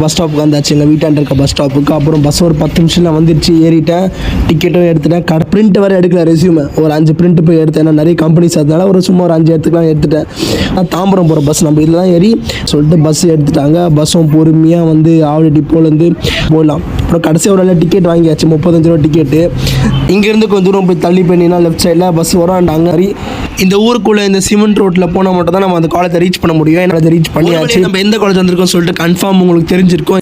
Bus ஸ்டாப்புக்கு வந்தாச்சு எங்கள் வீட்டாண்ட இருக்க பஸ் ஸ்டாப்புக்கு அப்புறம் பஸ் ஒரு பத்து நிமிஷத்தில் வந்துருச்சு. ஏறிட்டேன். டிக்கெட்டும் எடுத்துட்டேன். கடை பிரிண்ட் வர எடுக்கல ரெசியூமை ஒரு அஞ்சு பிரிண்ட் போய் எடுத்தேன். ஏன்னா நிறைய கம்பெனிஸ் அதனால ஒரு சும்மா ஒரு அஞ்சு எடுத்துக்கலாம் எடுத்துட்டேன். நான் தாம்பரம் போகிற பஸ் நம்ம இதில் தான் ஏறி சொல்லிட்டு பஸ் எடுத்துட்டாங்க. பஸ்ஸும் பொறுமையாக வந்து ஆவடி டிப்போலேருந்து போயிடலாம். அப்புறம் கடைசி ஒரு நல்ல டிக்கெட் வாங்கியாச்சு முப்பத்தஞ்சு ரூபா டிக்கெட்டு இங்கேருந்து கொஞ்சம் தூரம் போய் தள்ளி போயினா லெஃப்ட் சைடில் பஸ் வரும். அண்ட் அங்கே இந்த ஊருக்குள்ளே இந்த சிமெண்ட் ரோட்டில் போனால் மட்டும் தான் நம்ம அந்த காலேஜை ரீச் பண்ண முடியும். என்னால் ரீச் பண்ணியாச்சு. நம்ம எந்த காலேஜ் வந்திருக்கோம் சொல்லிட்டு கன்ஃபார்ம் உங்களுக்கு தெரிஞ்சிருக்கும்.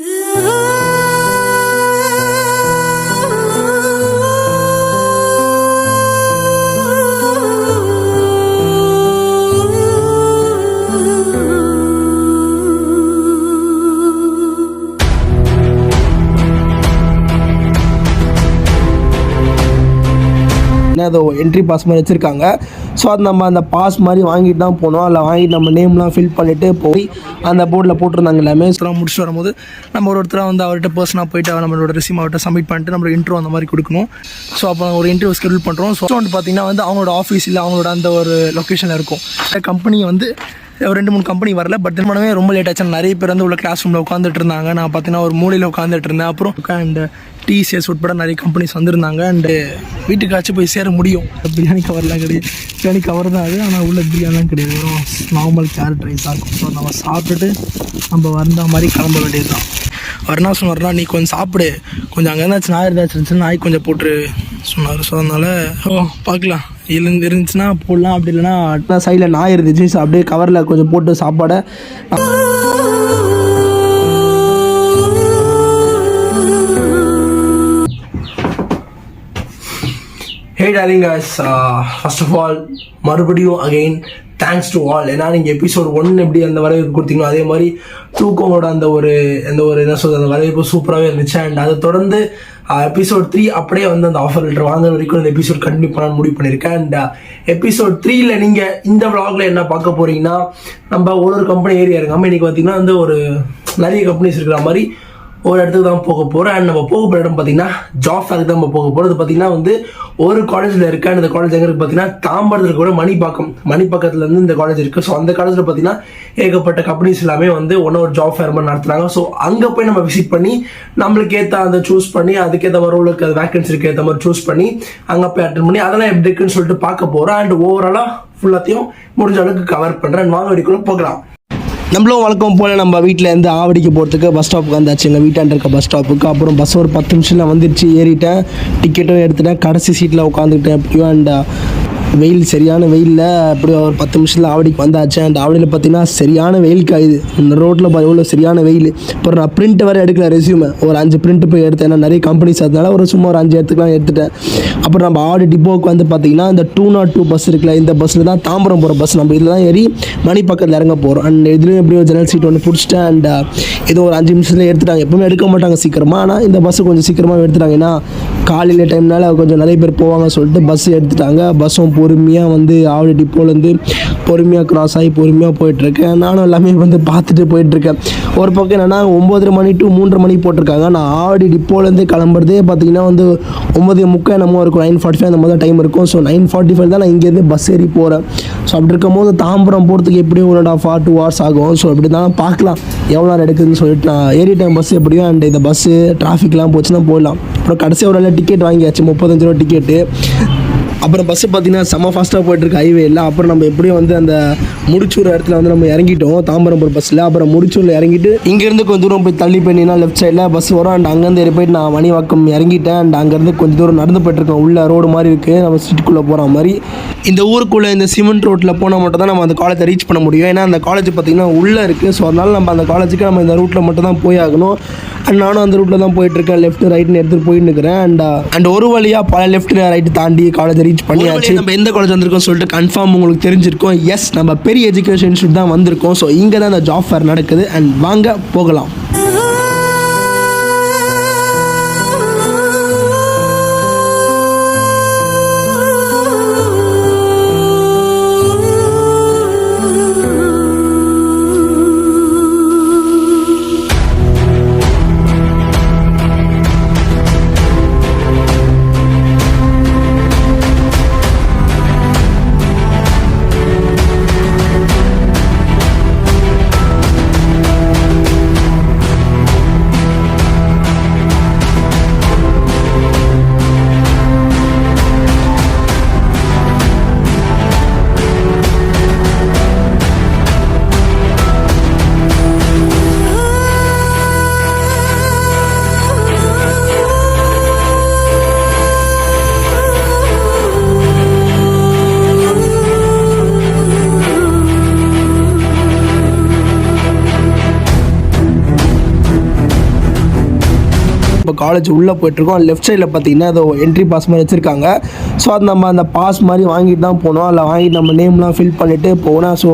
என்ட்ரி பாஸ் மாதிரி வச்சுருக்காங்க. ஸோ அது நம்ம அந்த பாஸ் மாதிரி வாங்கிட்டு தான் போனோம். அதில் வாங்கிட்டு நம்ம நேம்லாம் ஃபில் பண்ணிவிட்டு போய் அந்த போர்டில் போட்டிருந்தாங்க எல்லாமே. ஸோ முடிச்சுட்டு வரும்போது நம்ம ஒரு ஒருத்தராக வந்து அவர்கிட்ட பர்சனாக போயிட்டு நம்மளோட ரெசியூம் அவர்கிட்ட சப்மிட் பண்ணிட்டு நம்ம இன்ட்ரோ அந்த மாதிரி கொடுக்கணும். ஸோ அப்போ ஒரு இன்டர்வியூ ஸ்கெடியூல் பண்ணுறோம் ஸோ வந்து பார்த்திங்கன்னா வந்து அவங்களோட ஆஃபீஸ் இல்லை அவங்களோட அந்த ஒரு லொக்கேஷனில் இருக்கும். கம்பெனி வந்து ஒரு ரெண்டு மூணு கம்பெனி வரல. பட் திருமணமே ரொம்ப லேட் ஆச்சு. நிறைய பேர் வந்து உள்ள கிளாஸ் ரூமில் உட்காந்துட்டு இருந்தாங்க. நான் பார்த்தீங்கன்னா ஒரு மூலையில் உட்காந்துட்டு இருந்தேன். அப்புறம் அண்ட் டிசிஎஸ் உட்பட நிறைய கம்பெனிஸ் வந்திருந்தாங்க. அண்டு வீட்டுக்காச்சும் போய் சேர முடியும். பிரியாணி கவர்லாம் கிடையாது. பிரியாணி கவர் தான் அது. ஆனால் உள்ள பிரியாணிலாம் கிடையாது. வெறும் நார்மல் கேரட் தான் இருக்கும். ஸோ நம்ம சாப்பிட்டுட்டு நம்ம வந்த மாதிரி கிளம்ப வேண்டியது தான் வரணா சொன்னார்னா நீ கொஞ்சம் சாப்பிடு. கொஞ்சம் அங்கே இருந்தாச்சும் நாய் இருந்தாச்சும் இருந்துச்சுன்னா நாய் கொஞ்சம் போட்டு சொன்னார். ஸோ அதனால் ஓ பார்க்கலாம். இருந்து இருந்துச்சுன்னா போடலாம். அப்படி இல்லைன்னா சைடில் நாய் இருந்துச்சு. ஸோ அப்படியே கவரில் கொஞ்சம் போட்டு சாப்பாடை hey darling guys. First of all மறுபடியும் அகெயின் தேங்க்ஸ் டு ஆல் ஏன்னா நீங்கள் எபிசோட் ஒன் எப்படி அந்த வரவேற்பு கொடுத்தீங்களோ அதே மாதிரி தூக்கங்களோட அந்த ஒரு அந்த ஒரு என்ன சொல்றது அந்த வரவேற்பு சூப்பராகவே இருந்துச்சு. அண்ட் அதை தொடர்ந்து uh, எபிசோட் த்ரீ அப்படியே வந்து அந்த ஆஃபர் லெட்டர் வாங்குற வரைக்கும் இந்த எபிசோட் கண்டினியூ பண்ண முடிவு பண்ணியிருக்கேன். அண்ட் எபிசோட் த்ரீல நீங்கள் இந்த விளாகில் என்ன பார்க்க போறீங்கன்னா நம்ம ஒரு ஒரு கம்பெனி ஏரியா இருக்காமல் இன்னைக்கு பார்த்தீங்கன்னா வந்து ஒரு நிறைய கம்பெனிஸ் இருக்கிற மாதிரி ஒரு இடத்துக்கு தான் போக போகிறோம் அண்ட் நம்ம போக போகிற இடம் பார்த்தீங்கன்னா ஜாஃப் ஃபேருக்கு தான் நம்ம போக போகிறோம் பார்த்தீங்கன்னா வந்து ஒரு காலேஜில் இருக்கு அந்த இந்த காலேஜ் எங்கே இருக்குது பார்த்தீங்கன்னா தாம்பரத்தில் கூட மணிப்பாக்கம். மணிப்பாக்கத்துல இருந்து இந்த காலேஜ் இருக்குது ஸோ அந்த காலேஜில் பார்த்தீங்கன்னா ஏகப்பட்ட கம்பெனிஸ் எல்லாமே வந்து ஒன்று ஒரு ஜாப் ஃபேர் மாதிரி நடத்துனாங்க ஸோ அங்கே போய் நம்ம விசிட் பண்ணி நம்மளுக்கு ஏற்ற அந்த சூஸ் பண்ணி அதுக்கேற்ற மாதிரி உங்களுக்கு வேகன்சிக்கு ஏற்ற மாதிரி சூஸ் பண்ணி அங்கே போய் அட்டன் பண்ணி அதெல்லாம் எப்படி இருக்குன்னு சொல்லிட்டு பார்க்க போகிறோம் அண்ட் ஓவராலாக ஃபுல்லாத்தையும் முடிஞ்ச அளவுக்கு கவர் பண்ணுறேன் வாங்க வெடிக்குள்ள போகலாம். நம்மளும் வழக்கம் போல் நம்ம வீட்டில் இருந்து ஆவடிக்கு போகிறதுக்கு பஸ் ஸ்டாப்புக்கு வந்தாச்சு. எங்கள் வீட்டாண்ட இருக்க பஸ் ஸ்டாப்புக்கு அப்புறம் பஸ் ஒரு பத்து நிமிஷத்தில் வந்துருச்சு. ஏறிட்டேன். டிக்கெட்டும் எடுத்துட்டேன். கடைசி சீட்டில் உட்காந்துக்கிட்டேன். எப்படியோ அண்ட் uh, வெயில் சரியான வெயிலில் அப்படியே ஒரு பத்து நிமிஷத்தில் ஆவடிக்கு வந்தாச்சு. அண்ட் ஆவடியில் பார்த்தீங்கன்னா சரியான வெயில் காயுது. இந்த ரோட்டில் எவ்வளோ சரியான வெயில். அப்புறம் நான் பிரிண்ட் வேறு எடுக்கல ரெசியூமை ஒரு அஞ்சு பிரிண்ட் போய் எடுத்தேன். நான் நிறைய கம்பெனிஸ் அதனால ஒரு சும்மா ஒரு அஞ்சு எடுத்துக்கலாம் எடுத்துட்டேன். அப்புறம் நம்ம ஆடு டிப்போக்கு வந்து பார்த்தீங்கன்னா இந்த டூ நாட் டூ பஸ் இருக்குல்ல இந்த பஸ்ஸில் தான் தாம்பரம் போகிற பஸ் நம்ம இதில் தான் ஏறி மணி பக்கத்தில் இறங்க போகிறோம் அண்ட் இதுலேயும் எப்படியோ ஜன்னல் சீட் ஒன்று பிடிச்சிட்டேன். அண்ட் இது ஒரு அஞ்சு நிமிஷத்தில் எடுத்துட்டாங்க. எப்பவுமே எடுக்க மாட்டாங்க சீக்கிரமாக ஆனால் இந்த பஸ்ஸு கொஞ்சம் சீக்கிரமாக எடுத்துட்டாங்க. ஏன்னா காலையில் டைம்னால கொஞ்சம் நிறைய பேர் போவாங்க சொல்லிட்டு பஸ் எடுத்துட்டாங்க. பஸ்ஸும் பொறுமையாக வந்து ஆவடி டிப்போலேருந்து பொறுமையாக கிராஸ் ஆகி பொறுமையாக போயிட்டுருக்கேன். நானும் எல்லாமே வந்து பார்த்துட்டு போயிட்டுருக்கேன். ஒரு பக்கம் என்னென்னா ஒம்பதரை மணி டு மூன்றரை மணி போட்டிருக்காங்க. நான் ஆவடி டிப்போலேருந்து கிளம்புறதே பார்த்தீங்கன்னா வந்து ஒம்பது முக்கால் என்னமோ இருக்கும். நைன் ஃபார்ட்டி ஃபைவ் அந்த மாதிரி தான் டைம் இருக்கும். ஸோ நைன் ஃபார்ட்டி ஃபைவ் தான் நான் இங்கேருந்து பஸ் ஏறி போகிறேன் ஸோ அப்படி இருக்கும்போது தாம்பரம் போகிறதுக்கு எப்படியும் one and half or two hours ஆகும். ஸோ அப்படி தான் பார்க்கலாம். எவ்வளோ நேரம் எடுக்குதுன்னு சொல்லிட்டு நான் ஏறிட்டேன் பஸ் எப்படியும். அண்ட் இந்த பஸ்ஸு டிராஃபிக்லாம் போச்சுன்னா போயிடலாம். அப்புறம் கடைசியாக ஒரு நல்ல டிக்கெட் வாங்கியாச்சு முப்பத்தஞ்சு ரூபா டிக்கெட்டு அப்புறம் பஸ்ஸு பார்த்தீங்கன்னா செம்ம ஃபாஸ்ட்டாக போயிட்டுருக்கு ஹைவே இல்லை அப்புறம் நம்ம எப்படியும் வந்து அந்த முடிச்சூர் இடத்துல வந்து நம்ம இறங்கிட்டோம். தாம்பரம்பூர் பஸ்ஸில் அப்புறம் முடிச்சூரில் இறங்கிட்டு இங்கேருந்து கொஞ்சம் தூரம் போய் தள்ளி பண்ணினா லெஃப்ட் சைடில் பஸ் வரும். அண்ட் அங்கேருந்து ஏறி போயிட்டு நான் மணிவாக்கம் இறங்கிட்டேன். அண்ட் அங்கேருந்து கொஞ்சம் தூரம் நடந்து போயிட்டுருக்கேன் உள்ள ரோடு மாதிரி இருக்குது நம்ம சிட்டிக்குள்ளே போகிற மாதிரி. இந்த ஊருக்குள்ளே இந்த சிமெண்ட் ரோட்டில் போனால் மட்டும் தான் நம்ம அந்த காலேஜை ரீச் பண்ண முடியும். ஏன்னா அந்த காலேஜ் பார்த்திங்கன்னா உள்ளே இருக்குது ஸோ அதனால் நம்ம அந்த காலேஜுக்கு நம்ம இந்த ரூட்டில் மட்டும் தான் போய் ஆகணும். அண்ட் நானும் அந்த ரூட்டில் தான் போயிட்டுருக்கேன் லெஃப்ட் ரைட்னு எடுத்துகிட்டு போயின்னு இருக்கிறேன் அண்ட் அண்ட் uh, ஒரு வழியாக பல லெஃப்ட் ரைட்டு தாண்டி காலேஜ் ரீச் பண்ணியாச்சு. நம்ம எந்த காலேஜ் வந்திருக்கோம் சொல்லிட்டு கன்ஃபார்ம் உங்களுக்கு தெரிஞ்சிருக்கும். எஸ் நம்ம பெரிய எஜுகேஷன் இன்ஸ்டியூட் தான் வந்திருக்கோம். ஸோ இங்கே தான் அந்த ஜாப் ஃபேர் நடக்குது. அண்ட் வாங்க போகலாம். காலேஜ் உள்ளே போயிட்டுருக்கோம். லெஃப்ட் சைடில் பார்த்தீங்கன்னா ஏதோ என்ட்ரி பாஸ் மாதிரி வச்சுருக்காங்க. ஸோ அது நம்ம அந்த பாஸ் மாதிரி வாங்கிட்டு தான் போனோம். அதில் வாங்கிட்டு நம்ம நேம்லாம் ஃபில் பண்ணிவிட்டு போனால் ஸோ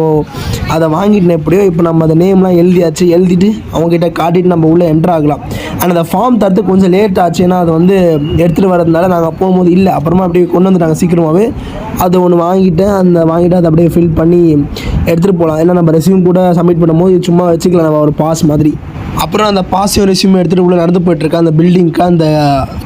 அதை வாங்கிட்டு எப்படியோ இப்போ நம்ம அந்த நேம்லாம் எழுதியாச்சு. எழுதிட்டு அவங்ககிட்ட காட்டிட்டு நம்ம உள்ளே என்ட்ரு ஆகலாம். ஆனால் அந்த ஃபார்ம் தரத்து கொஞ்சம் லேட் ஆச்சு. ஏன்னா அது வந்து எடுத்துகிட்டு வரதுனால நாங்கள் போகும்போது இல்லை. அப்புறமா அப்படியே கொண்டு வந்துட்டாங்க சீக்கிரமாகவே அது ஒன்று வாங்கிட்டேன். அந்த வாங்கிட்டு அதை அப்படியே ஃபில் பண்ணி எடுத்துகிட்டு போகலாம் ஏன்னா நம்ம ரெஸ்யூம் கூட சப்மிட் பண்ணும்போது சும்மா வச்சுக்கலாம். நம்ம ஒரு பாஸ் மாதிரி. அப்புறம் அந்த பாசிவ் ரெஸ்யூம் எடுத்துகிட்டு உள்ளே நடந்து போயிட்டுருக்கேன் அந்த பில்டிங்க்கு அந்த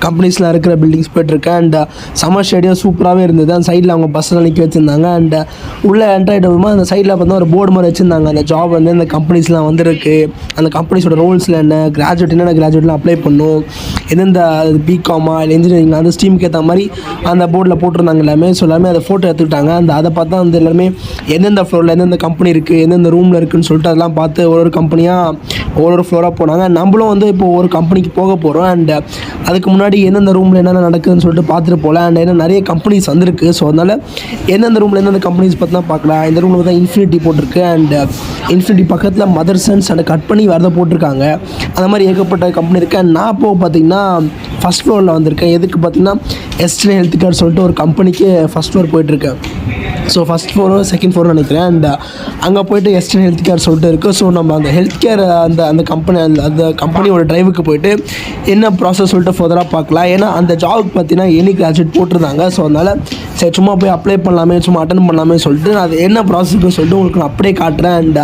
கம்பெனிஸ்லாம் இருக்கிற பில்டிங்ஸ் போயிட்டுருக்கேன் அண்ட் uh, சம்மர் ஸ்டேடியம் சூப்பராகவே இருந்தது. அந்த சைடில் அவங்க பஸ்ஸில் நிற்க வச்சுருந்தாங்க. அண்ட் uh, உள்ளே என்ட்ரு ஆகிட்டு அந்த சைடில் பார்த்தா ஒரு போர்டு மாதிரி வச்சுருந்தாங்க. அந்த ஜாப் வந்து அந்த கம்பெனிஸ்லாம் வந்திருக்கு. அந்த கம்பெனிஸோட ரூல்ஸில் என்ன கிராஜுவேட் என்னென்ன கிராஜுவேட்லாம் அப்ளை பண்ணும். எந்தெந்த பிகாமா இல்லை இன்ஜினியரிங் அந்த ஸ்டீமுக்கு ஏற்ற மாதிரி அந்த போர்டில் போட்டிருந்தாங்க எல்லாமே. ஸோ எல்லாமே அதை ஃபோட்டோ எடுத்துக்கிட்டாங்க. அந்த அதை பார்த்தா வந்து எல்லாருமே எந்தெந்த ஃப்ளோரில் எந்தெந்த கம்பெனி இருக்குது எந்தெந்த ரூமில் இருக்குன்னு சொல்லிட்டு அதெல்லாம் பார்த்து ஒரு ஒரு கம்பெனியாக ஒரு ஒரு எக்ஸ்ப்ளோராக போனாங்க. நம்மளும் வந்து இப்போ ஒரு கம்பெனிக்கு போக போகிறோம் அண்ட் அதுக்கு முன்னாடி எந்தெந்த ரூமில் என்னென்ன நடக்குதுன்னு சொல்லிட்டு பார்த்துட்டு போகலாம். அண்ட் ஏன்னா நிறைய கம்பெனிஸ் வந்திருக்கு. ஸோ அதனால் எந்தெந்த ரூமில் எந்தெந்த கம்பெனிஸ் பார்த்தா பார்க்கலாம். இந்த ரூமில் பார்த்தா இன்ஃபினிட்டி போட்டிருக்கு. அண்ட் இன்ஃபினிட்டி பக்கத்தில் மதர்சன்ஸ் அண்ட் கட் பண்ணி வரதை போட்டிருக்காங்க. அந்த மாதிரி ஏகப்பட்ட கம்பெனி இருக்குது அண்ட் நான் போக பார்த்தீங்கன்னா ஃபஸ்ட் ஃப்ளோரில் வந்திருக்கேன். எதுக்கு பார்த்தீங்கன்னா எஸ்டி ஹெல்த் கேர் சொல்லிட்டு ஒரு கம்பெனிக்கு ஃபஸ்ட் ஃப்ளோர் போயிட்டுருக்கேன். ஸோ ஃபஸ்ட் ஃப்ளோரும் செகண்ட் ஃப்ளோர் நினைக்கிறேன். அண்ட் uh, அங்கே போயிட்டு எஸ்டன் ஹெல்த் கேர் சொல்லிட்டு இருக்குது ஸோ நம்ம அந்த ஹெல்த் கேர் அந்த அந்த கம்பெனி அந்த அந்த கம்பெனியோட டிரைவுக்கு போயிட்டு என்ன ப்ராசஸ் சொல்லிட்டு ஃபர்தராக பார்க்கலாம். ஏன்னா அந்த ஜாபுக்கு பார்த்தீங்கன்னா எனி கிராஜுவேட் போட்டிருந்தாங்க. ஸோ அதனால் சரி சும்மா போய் அப்ளை பண்ணலாமே சும்மா அட்டன் பண்ணலாமே சொல்லிட்டு நான் அது என்ன ப்ராசஸ்க்கு சொல்லிட்டு உங்களுக்கு நான் அப்படியே காட்டுறேன். அண்ட்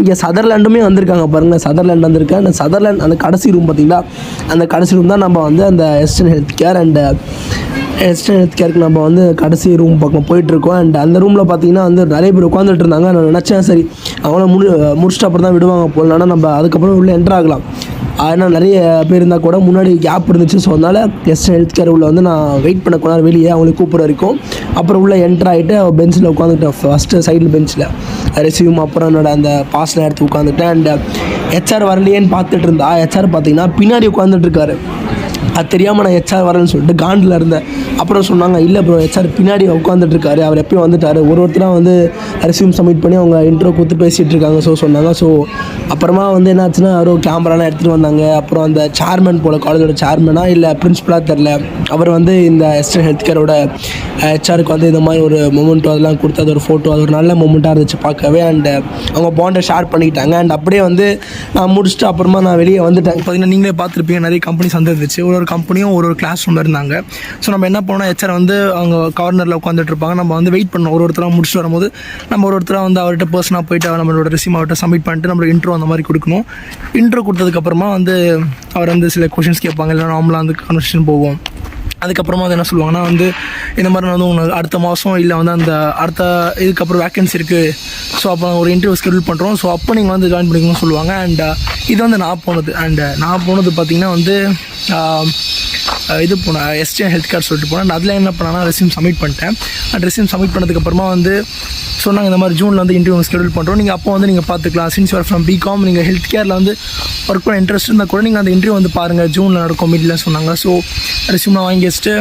இங்கே சதர்லாண்டுமே வந்திருக்காங்க பாருங்கள் சதர்லாண்ட் வந்திருக்கேன். அந்த சதர்லேண்ட் அந்த கடைசி ரூம் பார்த்தீங்களா? அந்த கடைசி ரூம் தான் நம்ம வந்து அந்த Easton health care and Easton health கேருக்கு நம்ம வந்து கடைசி ரூம் பக்கம் போயிட்டுருக்கோம். அண்ட் அந்த ரூமில் பார்த்தீங்கன்னா வந்து நிறைய பேர் உட்காந்துட்டு இருந்தாங்க. நான் நினச்சேன் சரி அவங்கள முடி முடிச்சுட்டு அப்புறம் தான் விடுவாங்க போல. ஆனால் நம்ம அதுக்கப்புறம் உள்ளே என்ட்ரு ஆகலாம். ஆனால் நிறைய பேர் இருந்தால் கூட முன்னாடி கேப் இருந்துச்சு. ஸோ அதனால் எஸ்டன் ஹெல்த் கேர் உள்ள வந்து நான் வெயிட் பண்ண கொண்டாரு வெளியே அவங்களுக்கு கூப்பிட வரைக்கும். அப்புறம் உள்ளே என்ட்ரு ஆகிட்டு பெஞ்சில் உட்காந்துட்டேன் ஃபஸ்ட்டு சைடில் பெஞ்சில் ரெசியூம் அப்புறம் என்னோட அந்த பாஸ்லாம் எடுத்து உட்காந்துட்டேன் அண்ட் ஹெச்ஆர் uh, வரலையேன்னு பார்த்துட்டு இருந்தா. ஹெச்ஆர் பார்த்தீங்கன்னா பின்னாடி உட்காந்துட்டு இருக்காரு. அது தெரியாமல் நான் ஹெச்ஆர் வரேன்னு சொல்லிட்டு காண்டில் இருந்தேன். அப்புறம் சொன்னாங்க இல்லை ப்ரோ ஹெச்ஆர் பின்னாடி உட்காந்துட்டு இருக்காரு. அவர் எப்பயும் வந்துட்டார். ஒரு ஒருத்தராக வந்து ரெசியூம் சப்மிட் பண்ணி அவங்க இன்ட்ரோ கொடுத்து பேசிகிட்டு இருக்காங்க ஸோ சொன்னாங்க. ஸோ அப்புறமா வந்து என்னாச்சுன்னா யாரோ கேமராலாம் எடுத்துகிட்டு வந்தாங்க. அப்புறம் அந்த சேர்மேன் போல் காலேஜோட சேர்மனா இல்லை பிரின்ஸிபலாக தெரில அவர் வந்து இந்த எஸ்டர் ஹெல்த் கேரோட ஹெச்ஆருக்கு வந்து இந்த மாதிரி ஒரு மொமெண்ட்டோ அதெல்லாம் கொடுத்து அது ஒரு ஃபோட்டோ அது ஒரு நல்ல மொமெண்ட்டாக இருந்துச்சு பார்க்கவே. அண்ட் அவங்க பாண்டை ஷேர் பண்ணிக்கிட்டாங்க. அண்ட் அப்படியே வந்து நான் முடிச்சுட்டு அப்புறமா நான் வெளியே வந்துட்டேன். பார்த்தீங்கன்னா நீங்களே பார்த்துருப்பீங்க நிறைய கம்பெனிஸ் வந்துருந்துச்சு. ஒரு ஒரு கம்பெனியும் ஒரு ஒரு கிளாஸ் ரூமில் இருந்தாங்க. ஸோ நம்ம என்ன பண்ணோம் ஹெச்ஆர் வந்து அவங்க கவர்னரில் உட்காந்துட்டு இருப்பாங்க. நம்ம வந்து வெயிட் பண்ணோம் ஒரு ஒருத்தராக முடிச்சுட்டு வரும்போது நம்ம ஒரு ஒருத்தராக வந்து அவர்கிட்ட பர்சனாக போயிட்டு நம்மளோட ரெசியூம் அவர்கிட்ட சப்மிட் பண்ணிட்டு நம்மளோட இன்ட்ரோ அந்த மாதிரி கொடுக்கணும். இன்ட்ரோ கொடுத்ததுக்கப்புறமா வந்து அவர் வந்து சில கொஷின்ஸ் கேட்பாங்க. இல்லை நார்மலாக வந்து கான்வர்சேஷன் போவோம் அதுக்கப்புறமா வந்து என்ன சொல்லுவாங்கன்னா வந்து இந்த மாதிரி வந்து உங்களுக்கு அடுத்த மாதம் இல்லை வந்து அந்த அடுத்த இதுக்கப்புறம் வேக்கன்சி இருக்குது ஸோ அப்போ ஒரு இன்டர்வியூ ஸ்கெடியூல் பண்ணுறோம் ஸோ அப்போ நீங்கள் வந்து ஜாயின் பண்ணிக்கணும்னு சொல்லுவாங்க. அண்ட் இது வந்து நான் போனது. அண்டு uh, நான் போனது பார்த்திங்கன்னா வந்து இது போனேன் எஸ்டிஎன் ஹெல்த் கேர் சொல்லிட்டு போனேன். அதில் என்ன பண்ணேன்னா ரெசியூம் சப்மிட் பண்ணிட்டேன். அண்ட் ரெசியூம் சப்மிட் பண்ணதுக்கப்புறமா வந்து சொன்னாங்க இந்த மாதிரி ஜூனில் வந்து இன்டர்வியூ ஸ்கெடியூல் பண்ணுறோம் நீங்கள் அப்போ வந்து நீங்கள் பார்த்துக்கலாம் since you're from B Com நீங்கள் ஹெல்த் கேரில் வந்து ஒர்க் பண்ண இன்ட்ரெஸ்ட் இருந்தால் கூட நீங்கள் அந்த இன்டர்வியூ வந்து பாருங்கள் ஜூனில் நடக்கும் மிடில் சொன்னாங்க. ஸோ ரெசியூம்லாம் வாங்கி வச்சுட்டு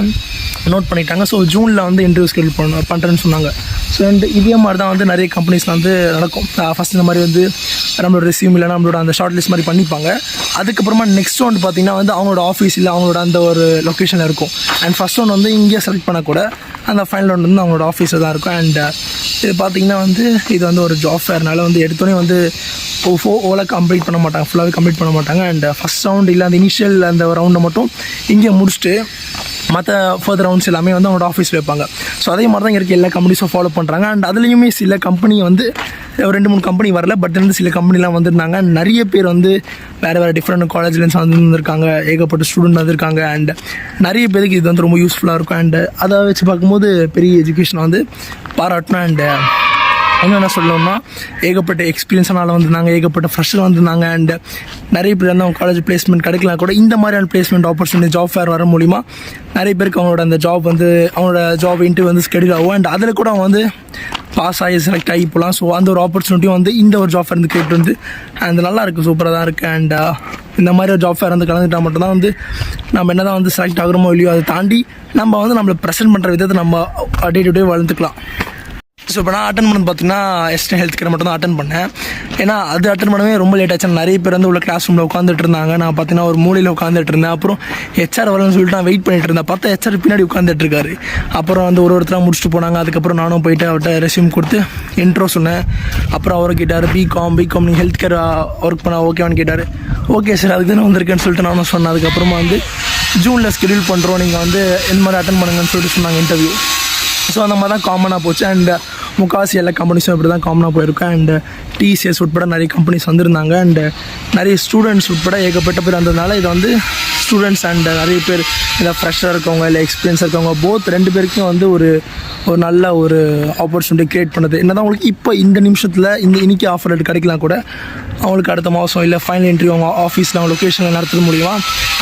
நோட் பண்ணிட்டாங்க. ஸோ ஜூனில் வந்து இன்டர்வியூ ஸ்கெடியூல் பண்ண பண்ணுறேன்னு சொன்னாங்க. ஸோ அண்ட் இதே மாதிரி தான் வந்து நிறைய கம்பெனிஸில் வந்து நடக்கும். ஃபஸ்ட் இந்த மாதிரி வந்து நம்மளோட ரெசியூம் இல்லைனா நம்மளோட அந்த ஷார்ட் லிஸ்ட் மாதிரி பண்ணிப்பாங்க. அதுக்கப்புறமா நெக்ஸ்ட் ஒன் பார்த்திங்கன்னா வந்து அவங்களோட ஆஃபீஸ் இல்லை அவங்களோட அந்த ஒரு லொக்கேஷனில் இருக்கும். அண்ட் ஃபஸ்ட் ஒன் வந்து இங்கே செலக்ட் பண்ணக்கூட அந்த ஃபைனல் ஒன் வந்து அவங்களோட ஆஃபீஸில் தான் இருக்கும். அண்ட் uh, இது பார்த்தீங்கன்னா வந்து இது வந்து ஒரு ஜாப் ஃபேர்னால வந்து எடுத்தோடனே வந்து ஃபோ ஓலை கம்ப்ளீட் பண்ண மாட்டாங்க ஃபுல்லாகவே கம்ப்ளீட் பண்ண மாட்டாங்க. அண்ட் ஃபஸ்ட் ரவுண்ட் இல்லை அந்த இனிஷியல் அந்த ரவுண்டை மட்டும் இங்கே முடிச்சுட்டு மற்ற ஃபர்தர் ரவுண்ட்ஸ் எல்லாமே வந்து அவங்களோட ஆஃபீஸில் வைப்பாங்க. ஸோ அதே மாதிரி தான் இங்கே இருக்க எல்லா கம்பெனிஸும் ஃபாலோ பண்ணுறாங்க அண்ட் அதுலேயுமே சில கம்பெனி வந்து ரெண்டு மூணு கம்பெனி வரல பட் வந்து சில கம்பெனிலாம் வந்திருந்தாங்க. நிறைய பேர் வந்து வேறு வேறு டிஃப்ரெண்ட் காலேஜ்லேருந்து வந்திருக்காங்க. ஏகப்பட்ட ஸ்டூடெண்ட் வந்திருக்காங்க. அண்ட் நிறைய பேருக்கு இது வந்து ரொம்ப யூஸ்ஃபுல்லாக இருக்கும். அண்ட் அதை வச்சு பார்க்கும்போது பெரிய எஜுகேஷனை வந்து பாராட்டணும். அண்டு என்னென்ன சொல்லணும்னா ஏகப்பட்ட எக்ஸ்பீரியன்ஸானால வந்திருந்தாங்க ஏகப்பட்ட ஃப்ரெஷர் வந்திருந்தாங்க அண்ட் நிறைய பேர் வந்து அவங்க காலேஜ் பிளேஸ்மெண்ட் கிடைக்கலாம் கூட இந்த மாதிரியான பிளேஸ்மெண்ட் ஆப்பர்ச்சுனிட்டி ஜாப் ஃபேர் வர மூலிமா நிறைய பேருக்கு அவங்களோட அந்த ஜாப் வந்து அவங்களோட ஜாப் இன்டர்வியூ வந்து ஸ்கெடியூல் ஆகும். அண்ட் அதில் கூட அவங்க வந்து பாஸ் ஆகி செலக்ட் ஆகி போகலாம் ஸோ அந்த ஒரு ஆப்பர்ச்சுனிட்டியும் வந்து இந்த ஒரு ஜாப் ஃபேர் வந்து கேட்டு வந்து அந்த நல்லா இருக்குது சூப்பராக தான் இருக்குது அண்ட் uh, இந்த மாதிரி ஒரு ஜாப் ஃபேர் வந்து கலந்துக்கிட்டால் மட்டும்தான் வந்து நம்ம என்ன தான் வந்து செலக்ட் ஆகுறோமோ இல்லையோ அதை தாண்டி நம்ம வந்து நம்மளை ப்ரெசென்ட் பண்ணுற விதத்தை நம்ம டே டு டே வளர்த்துக்கலாம். ஸோ இப்போ நான் அட்டன் பண்ணது பார்த்தீங்கன்னா எஸ்டன் ஹெல்த் கேர் மட்டும் தான் அட்டன் பண்ணேன். ஏன்னா அது அட்டன் பண்ணவே ரொம்ப லேட் ஆச்சு. நிறைய பேர் வந்து உள்ள கிளாஸ் ரூமில் உட்காந்துட்டு இருந்தாங்க. நான் பார்த்தீங்கன்னா ஒரு மூலையில் உட்காந்துட்டு இருந்தேன். அப்புறம் ஹெச்ஆர் வரலன்னு சொல்லிட்டு நான் வெயிட் பண்ணிட்டு இருந்தேன். பார்த்தா ஹெச்ஆர் பின்னாடி உட்காந்துட்டு இருக்காரு. அப்புறம் வந்து ஒரு ஒருத்தராக முடிச்சுட்டு போனாங்க. அதுக்கப்புறம் நானும் போயிட்டு அவர்கிட்ட ரெசியூம் கொடுத்து இன்ட்ரோ சொன்னேன். அப்புறம் அவர் கேட்டார் பிகாம் பிகாம் நீங்கள் ஹெல்த் கேர் ஒர்க் பண்ண ஓகேவான்னு கேட்டார். ஓகே சார் அதுக்கு தான் வந்திருக்கேன்னு சொல்லிட்டு நானும் சொன்னேன். அதுக்கப்புறமா வந்து ஜூனில் ஸ்கெடியூல் பண்ணுறோம் நீங்கள் வந்து இந்த மாதிரி அட்டன் பண்ணுங்கன்னு சொல்லிட்டு சொன்னாங்க இன்டர்வியூ ஸோ அந்த மாதிரி தான் காமனாக போச்சு. அண்ட் முக்கால்வாசி எல்லா கம்பெனிஸும் இப்படி தான் காமனாக போயிருக்கேன் அண்டு டிசிஎஸ் உட்பட நிறைய கம்பெனிஸ் வந்திருந்தாங்க. அண்டு நிறைய ஸ்டூடெண்ட்ஸ் உட்பட ஏகப்பட்ட பேர் வந்ததுனால இதை வந்து ஸ்டூடெண்ட்ஸ் அண்ட் நிறைய பேர் இல்லை ஃப்ரெஷ்ஷாக இருக்கவங்க இல்லை எக்ஸ்பீரியன்ஸ் இருக்கவங்க போத் ரெண்டு பேருக்கும் வந்து ஒரு ஒரு நல்ல ஒரு ஆப்பர்ச்சுனிட்டி க்ரியேட் பண்ணுது. என்ன தான் உங்களுக்கு இப்போ இந்த நிமிஷத்தில் இந்த இன்னைக்கு ஆஃபர் லெட்டர் கிடைக்கலாம் கூட அவங்களுக்கு அடுத்த மாதம் இல்லை ஃபைனல் இன்டர்வியூ அவங்க ஆஃபீஸில் அவங்க லொக்கேஷனில் நடத்த முடியுமா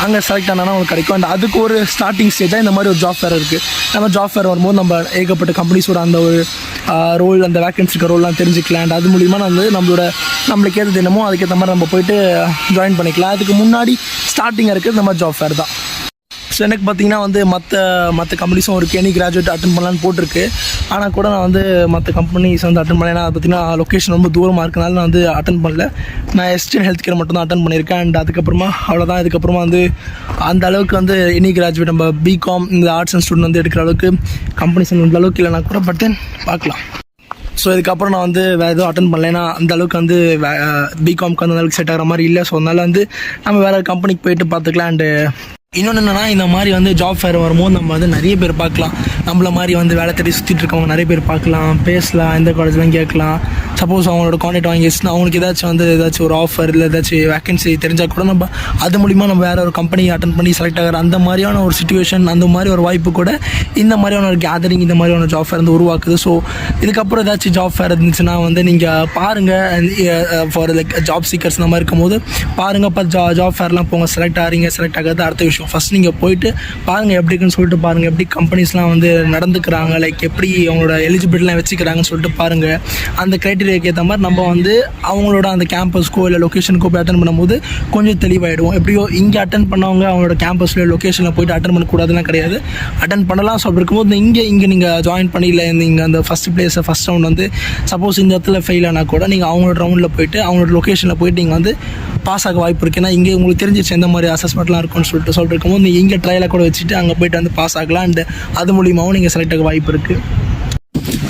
அங்கே செலக்ட் ஆனால் அவங்களுக்கு கிடைக்கும். அண்ட் அதுக்கு ஒரு ஸ்டார்டிங் ஸ்டேஜாக இந்த மாதிரி ஒரு ஜாப் ஃபேர் இருக்குது நம்ம ஜாப் ஃபேர் வரும்போது நம்ம ஏகப்பட்ட கம்பெனிஸோட அந்த ஒரு ரோல் அந்த வேக்கன்சி இருக்க ரோல்லாம் தெரிஞ்சுக்கலாம். அண்ட் அது மூலிமா நம்ம வந்து நம்மளோட நம்மளுக்கு ஏற்றது என்னமோ அதுக்கேற்ற மாதிரி நம்ம போயிட்டு ஜாயின் பண்ணிக்கலாம். அதுக்கு முன்னாடி ஸ்டார்டிங்காக இருக்கிறது நம்ம ஜாப் ஃபேர் தான். ஸோ எனக்கு பார்த்தீங்கன்னா வந்து மற்ற மற்ற கம்பெனிஸும் ஒரு எனி கிராஜுவேட் அட்டன் பண்ணலான்னு போட்டிருக்கு. ஆனால் கூட நான் வந்து மற்ற கம்பெனிஸ் வந்து அட்டன் பண்ணேன் அது பார்த்தீங்கன்னா லொக்கேஷன் ரொம்ப தூரமாக இருக்கனால நான் வந்து அட்டன் பண்ணல. நான் எஸ்டின் ஹெல்த் கேர் மட்டும் தான் அட்டன் பண்ணியிருக்கேன். அண்ட் அதுக்கப்புறமா அவ்வளோதான் இதுக்கப்புறமா வந்து அந்த அளவுக்கு வந்து எனி கிராஜுவேட் நம்ம பிகாம் இந்த ஆர்ட்ஸ் அண்ட் ஸ்டூடெண்ட் வந்து எடுக்கிற அளவுக்கு கம்பெனிஸ் அந்த அளவுக்கு இல்லைனா கூட பட் தென் பார்க்கலாம். ஸோ இதுக்கப்புறம் நான் வந்து வேறு எதுவும் அட்டன் பண்ணலைன்னா அந்த அளவுக்கு வந்து பிகாம்க்கு அந்த அளவுக்கு செட் ஆகிற மாதிரி இல்லை. ஸோ அதனால வந்து நம்ம வேறு கம்பெனிக்கு போயிட்டு பார்த்துக்கலாம் அண்டு இன்னொன்று என்னென்னா இந்த மாதிரி வந்து ஜாப் ஃபேர் வரும்போது நம்ம வந்து நிறைய பேர் பார்க்கலாம். நம்மள மாதிரி வந்து வேலை தேடி சுற்றிட்டு இருக்கவங்க நிறைய பேர் பார்க்கலாம். பேசலாம் எந்த காலேஜ்லாம் கேட்கலாம். சப்போஸ் அவங்களோட கான்டாக்ட் வாங்கி வச்சுனா அவங்களுக்கு ஏதாச்சும் வந்து ஏதாச்சும் ஒரு ஆஃபர் இல்லை ஏதாச்சும் வேகன்சி தெரிஞ்சால் கூட நம்ம அது மூலிமா நம்ம வேறு ஒரு கம்பெனி அட்டன் பண்ணி செலக்ட் ஆகிற அந்த மாதிரியான ஒரு சுச்சுவேஷன் அந்த மாதிரி ஒரு வாய்ப்பு கூட இந்த மாதிரியான ஒரு கேதரிங் இந்த மாதிரியான ஜாப் ஃபேர் வந்து உருவாக்குது. ஸோ இதுக்கப்புறம் ஏதாச்சும் ஜாப் ஃபேர் இருந்துச்சுன்னா வந்து நீங்கள் பாருங்கள் ஃபார் லைக் ஜாப் சீக்கர்ஸ் இந்த மாதிரி இருக்கும்போது பாருங்கள் இப்போ ஜா ஜாப் ஃபேர்லாம் போங்க செலக்ட் ஆகிறீங்க செலக்ட் ஆகிறது அடுத்த விஷயம் ஃபஸ்ட் நீங்கள் போயிட்டு பாருங்கள் எப்படி இருக்குன்னு சொல்லிட்டு பாருங்கள் எப்படி கம்பெனிஸ்லாம் வந்து நடந்துக்கிறாங்க லைக் எப்படி அவங்களோட எலிஜிபிலிட்டிலாம் வச்சுக்கிறாங்கன்னு சொல்லிட்டு பாருங்கள் அந்த க்ரைட்டீரியாக்கு ஏற்ற மாதிரி நம்ம வந்து அவங்களோட அந்த கேம்பஸ்க்கோ இல்லை லொக்கேஷனுக்கோ போய் அட்டன் பண்ணும்போது கொஞ்சம் தெளிவாயிடுவோம். எப்படியோ இங்கே அட்டன் பண்ணவங்க அவங்களோட கேம்பஸில் லொக்கேஷனில் போயிட்டு அட்டன் பண்ணக்கூடாதுலாம் கிடையாது. அட்டன் பண்ணலாம். ஸோ அப்படி இருக்கும்போது இங்கே இங்கே நீங்கள் ஜாயின் பண்ணி இல்லை இங்கே அந்த ஃபஸ்ட் பிளேஸை ஃபஸ்ட் ரவுண்ட் வந்து சப்போஸ் இந்த இடத்துல ஃபெயில் ஆனால் கூட நீங்கள் அவங்களோட ரவுண்டில் போயிட்டு அவங்களோட லொக்கேஷனில் போயிட்டு நீங்கள் வந்து பாஸ் ஆக வாய்ப்பு இருக்குது ஏன்னா இங்கே உங்களுக்கு தெரிஞ்சிச்சு எந்த மாதிரி அசஸ்மெண்ட்லாம் இருக்கும்னு சொல்லிட்டு. சொல்லிட்டு இருக்கும்போது நீங்கள் இங்கே ட்ரையலை கூட வச்சுட்டு அங்கே போயிட்டு வந்து பாஸ் ஆகலாம். அண்ட் அது மூலியமாகவும் நீங்கள் செலக்ட் ஆக வாய்ப்பு இருக்குது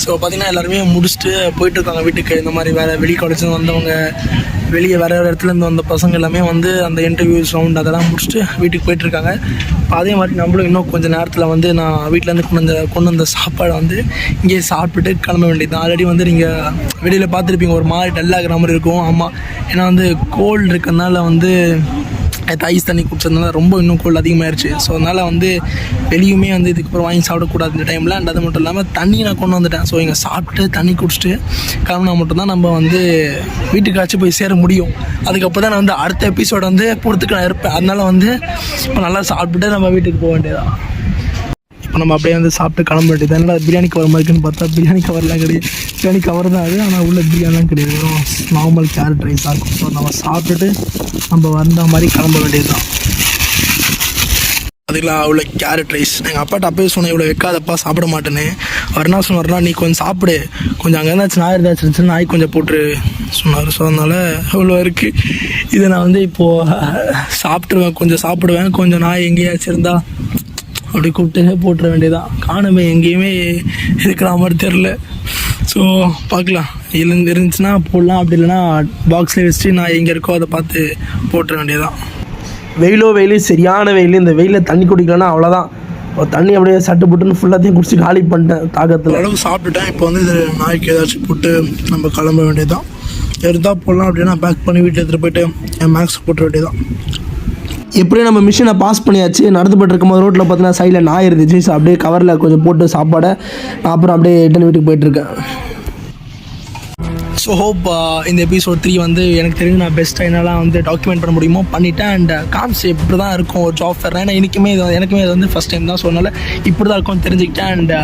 ஸோ பார்த்தீங்கன்னா எல்லாருமே முடிச்சுட்டு போயிட்டு இருக்காங்க வீட்டுக்கு. இந்த மாதிரி வேறு வெளி காலேஜ்லேருந்து வந்தவங்க வெளியே வேறு வேறு இடத்துலேருந்து வந்த பசங்க எல்லாமே வந்து அந்த இன்டர்வியூஸ் ரவுண்ட் அதெல்லாம் முடிச்சுட்டு வீட்டுக்கு போயிட்டுருக்காங்க அதே மாதிரி நம்மளும் இன்னும் கொஞ்சம் நேரத்தில் வந்து நான் வீட்டிலேருந்து கொண்டு வந்த கொண்டு வந்த சாப்பாடை வந்து இங்கேயே சாப்பிட்டுட்டு கிளம்ப வேண்டியது ஆல்ரெடி வந்து நீங்கள் வெளியில் பார்த்துருப்பீங்க ஒரு மாதிரி டல்லாகிற மாதிரி இருக்கும். ஆமாம் ஏன்னா வந்து கோல்டு இருக்கிறதுனால வந்து ஐஸ் தண்ணி குடிச்சதுனால ரொம்ப இன்னும் கோல்டு அதிகமாகிடுச்சு ஸோ அதனால் வந்து வெளியுமே வந்து இதுக்கப்புறம் வாங்கி சாப்பிடக்கூடாது இந்த டைமில் அண்ட் அது மட்டும் இல்லாமல் தண்ணி நான் கொண்டு வந்துட்டேன். ஸோ இங்கே சாப்பிட்டு தண்ணி குடிச்சிட்டு கிளம்புனா மட்டும்தான் நம்ம வந்து வீட்டுக்காச்சும் போய் சேர முடியும். அதுக்கப்புறம் தான் நான் வந்து அடுத்த எபிசோட வந்து பொறுத்துக்கு நான் இருப்பேன். அதனால் வந்து இப்போ நல்லா சாப்பிட்டுட்டு நம்ம வீட்டுக்கு போக வேண்டியதான் இப்போ நம்ம அப்படியே வந்து சாப்பிட்டு கிளம்ப வேண்டியது என்ன பிரியாணி கவர் மாதிரி இருக்குன்னு பார்த்தா பிரியாணி கவர்லாம் கிடையாது. பிரியாணி கவர் தான் அது. ஆனால் உள்ள பிரியாணிலாம் கிடையாது. நார்மல் கேரட் ரைஸாக இருக்கும். ஸோ நம்ம சாப்பிட்டுட்டு நம்ம வந்த மாதிரி கிளம்ப வேண்டியது தான். அதுக்கெல்லாம் அவ்வளோ கேரட் ரைஸ் எங்கள் அப்பாட்ட அப்பயே சொன்னேன் இவ்வளோ வைக்காதப்பா சாப்பிட மாட்டேன்னு. அவர் சொன்னார்னா நீ கொஞ்சம் சாப்பிடு. கொஞ்சம் அங்கே இருந்தாச்சு நாய் ஏதாச்சும் இருந்துச்சு நாய் கொஞ்சம் போட்டு சொன்னார். ஸோ அதனால் அவ்வளோ இருக்குது இதை நான் வந்து இப்போது சாப்பிட்ருவேன் கொஞ்சம் சாப்பிடுவேன். கொஞ்சம் நாய் எங்கேயாச்சும் இருந்தால் அப்படி கூப்பிட்டு போட்டுற வேண்டியதான் காணுமே எங்கேயுமே இருக்கிற மாதிரி தெரில ஸோ பார்க்கலாம். இருந்து இருந்துச்சுன்னா போடலாம். அப்படி இல்லைன்னா பாக்ஸ்லேயே வச்சுட்டு நான் எங்கே இருக்கோ அதை பார்த்து போட்டுற வேண்டியதான் வெயிலோ வெயில் சரியான வெயில். இந்த வெயிலில் தண்ணி குடிக்கலன்னா அவ்வளோதான் தண்ணி அப்படியே சட்டு புட்டுன்னு ஃபுல்லாத்தையும் குடிச்சு காலி பண்ணிட்டேன் தாக்கத்தில் அளவு சாப்பிட்டுட்டேன். இப்போ வந்து இது நாய்க்கு ஏதாச்சும் போட்டு நம்ம கிளம்ப வேண்டியதுதான். இருந்தால் போடலாம் அப்படின்னா பேக் பண்ணி வீட்டில் எடுத்துகிட்டு போயிட்டு என் மேக்ஸ் போட்டுற வேண்டியதான் எப்படியும் நம்ம மிஷினை பாஸ் பண்ணியாச்சு. நடந்து இருக்கும்போது ரோட்டில் பார்த்தீங்கன்னா சைடில் நாய் இருந்துச்சு. ஸோ அப்படியே கவரில் கொஞ்சம் போட்டு சாப்பாடை நான் அப்புறம் அப்படியே ரிட்டன் வீட்டுக்கு போயிட்டுருக்கேன் ஸோ ஹோப் uh, இந்த எபிசோட் த்ரீ வந்து எனக்கு தெரிஞ்சு நான் பெஸ்ட்டாக என்னெல்லாம் வந்து டாக்குமெண்ட் பண்ண முடியுமோ பண்ணிட்டேன். அண்ட் காம்ஸ் uh, இப்படி தான் இருக்கும் ஒரு ஜாப் ஃபேர் ஏன்னா எனக்குமே இது எனக்குமே இது வந்து ஃபஸ்ட் டைம் தான். சொன்னால இப்படி தான் இருக்கும் தெரிஞ்சுக்கிட்டேன். அண்ட்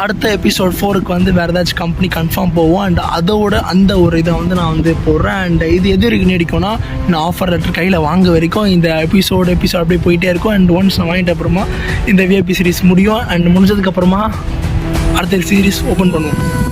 அடுத்த எபிசோட் ஃபோருக்கு வந்து வேறு ஏதாச்சும் கம்பெனி கன்ஃபார்ம் போவோம் அண்ட் அதோட அந்த ஒரு இதை வந்து நான் வந்து போடுறேன். அண்ட் இது எது வரைக்கும் நீடிக்கும்னா நான் ஆஃபர் லெட்டர் கையில் வாங்க வரைக்கும் இந்த எபிசோடு எபிசோட் அப்படியே போயிட்டே இருக்கும். அண்ட் ஒன்ஸ் நான் வாங்கிட்ட அப்புறமா இந்த விஐபி சீரிஸ் முடியும். அண்ட் முடிஞ்சதுக்கப்புறமா அடுத்த சீரிஸ் ஓப்பன் பண்ணுவோம்.